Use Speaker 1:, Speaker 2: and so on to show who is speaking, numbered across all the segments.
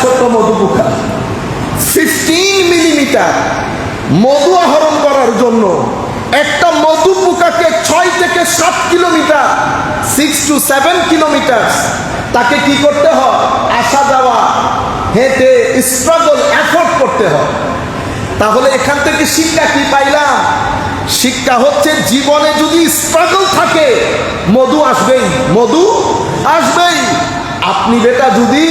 Speaker 1: ছোট মধু পোকা fifteen millimeter মধু আহরণ করার জন্য একটা মধু ছয় থেকে সাত kilometre six to seven kilometre তাকে কি করতে হয়? আসা যাওয়া, হেঁটে স্ট্রাগল এফোর্ট করতে হয়। তাহলে এখান থেকে শিক্ষা কি পাইলাম? শিক্ষা হচ্ছে জীবনে যদি স্ট্রাগল থাকে, মধু আসবেই মধু আসবেই। আপনি বেটা যদি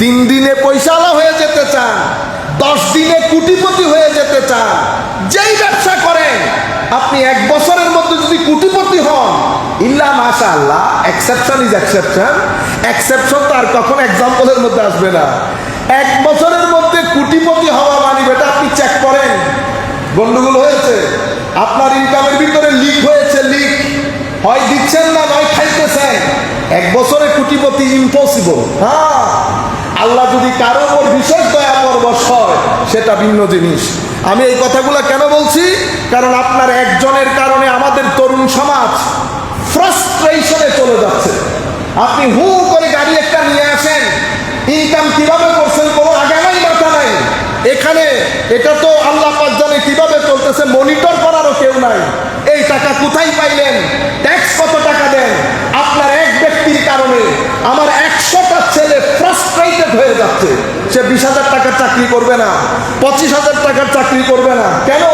Speaker 1: তিন দিনে পয়সালা হয়ে যেতে চান, দশ দিনে কুটিপতি হয়ে যেতে চান, যেই ব্যবসা করেন, আপনি এক বছরের মধ্যে যদি কুটিপতি হন, ইল্লা মাশা আল্লাহ এক্সেপশন ইজ এক্সেপশন এক্সেপশন তো আর কখন এক্সাম্পলের মধ্যে আসবে না। এক বছরের মধ্যে কুটিপতি হওয়া মানি বেটা আপনি চেক করেন, গন্ডগোল হয়েছে, আপনার ইনকামের ভিতরে লিক হয়েছে লিক হয় দিচ্ছেন না, নয় খাইতেছেন, এক বছরে কুটিপতি ইম্পসিবল হ্যাঁ? আল্লাহ যদি কারও ওপর বিশেষ দয়া পরবশ হয়, সেটা ভিন্ন জিনিস। আমি এই কথাগুলো কেন বলছি? কারণ আপনার একজনের কারণে আমাদের তরুণ সমাজ ফ্রাস্ট্রেশনে চলে যাচ্ছে। আপনি হু করে গাড়ি একটা নিয়ে আসেন ইনকাম কীভাবে করছেন কোনো আগামাই মাথা নাই। এখানে এটা তো আল্লাহ পাক জানে কীভাবে চলতেছে মনিটর করারও কেউ নাই। এই টাকা কোথায় পাইলেন? ট্যাক্স কত টাকা দেন? আপনার এক ব্যক্তির কারণে। আমার একশোটা ফ্রাস্ট্রেটেড হয়ে যাচ্ছে। সে বিশ হাজার টাকার চাকরি করবে না, পঁচিশ হাজার টাকার চাকরি করবে না। কেন?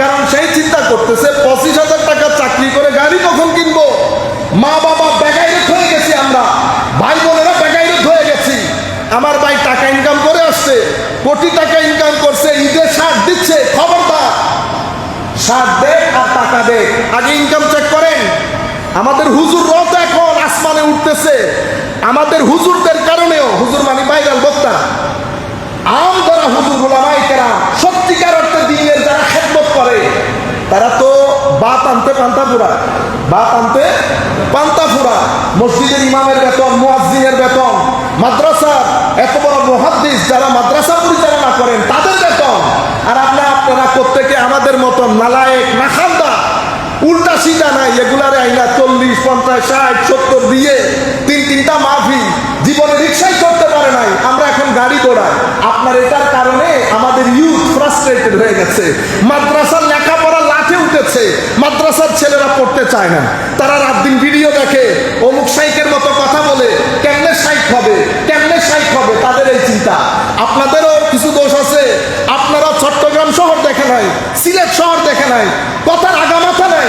Speaker 1: কারণ সেই চিন্তা করতেছে, পঁচিশ হাজার টাকার চাকরি করে গাড়ি কখন কিনবো? মা বাবা বেগাইরত হয়ে গেছি আমরা। ভাই বোনেরা বেগাইরত হয়ে গেছি। আমার ভাই টাকা ইনকাম করে আসছে, কোটি টাকা ইনকাম করছে ঈদের সার দিচ্ছে, খবরদার। সার দে আর টাকা দে আগে ইনকাম চেক করেন। আমাদের হুজুর রত এখন আসমানে উঠতেছে। আমাদের হুজুরদের কারণেও হুজুর মানে বাইরাল বক্তা মহাদ্দিস যারা মাদ্রাসা পরিচালনা করেন, তাদের বেতন। আর আপনারা আপনারা প্রত্যেকে আমাদের মতন নালায়েক, নাখান্দা, উল্টা সিধা নাই, এগুলারে আইনা চল্লিশ, পঞ্চাশ, ষাট, সত্তর দিয়ে তিন তিনটা মাফি জীবনে রিক্সাই করতে পারে নাই আমরা দৌড়াই আপনার এটার কারণে আমাদের ইউথ ফ্রাস্ট্রেটেড হয়ে গেছে। মাদ্রাসার লেখাপড়া লাঠে উঠেছে। মাদ্রাসার ছেলেরা পড়তে চায় না। তারা রাত দিন ভিডিও দেখে। অমুক সাইকের মতো কথা বলে। কেমনে সাইক হবে? কেমনে সাইক হবে? তাদের এই চিন্তা। আপনাদেরও কিছু দোষ আছে। আপনারা চট্টগ্রাম শহর দেখে নাই, সিলেট শহর দেখে নাই, কথার আগামাথা নাই।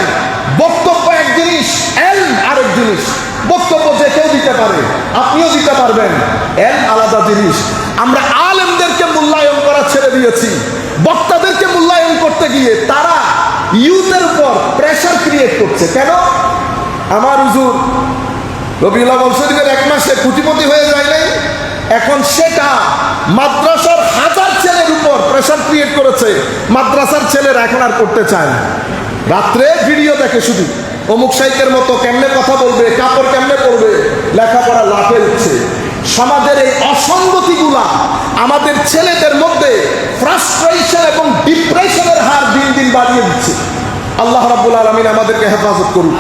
Speaker 1: বক্তব্য এক জিনিস এল আরেক জিনিস। বক্তব্য যে কেউ দিতে পারে। আপনিও দিতে পারবেন। এল আলাদা জিনিস। আমরা আলেমদেরকে মূল্যায়ন করা ছেড়ে দিয়েছি। বক্তাদেরকে মূল্যায়ন করতে গিয়ে তারা ইউথের উপর প্রেশার ক্রিয়েট করছে। কেন? আমার হুজুর রবিউল আউয়াল শরীফের এক মাসে কুটিপতি হয়ে যায় নাই। এখন সেটা মাদ্রাসার হাজার ছেলের উপর প্রেশার ক্রিয়েট করেছে। মাদ্রাসার ছেলেরা এখন আর করতে চায় না। রাত্রে ভিডিও দেখে শুধু। অমুক সাইকের মতো কেমনে কথা বলবে, কাপড় কেমনে পরবে? লেখাপড়া লাফে উঠছে। সমাজের এই অসঙ্গতিগুলা আমাদের ছেলেদের মধ্যে ফ্রাস্ট্রেশন এবং ডিপ্রেশনের হার দিন দিন বাড়িয়ে দিচ্ছে। আল্লাহ রাবুল আলমিন আমাদেরকে হেফাজত করুন।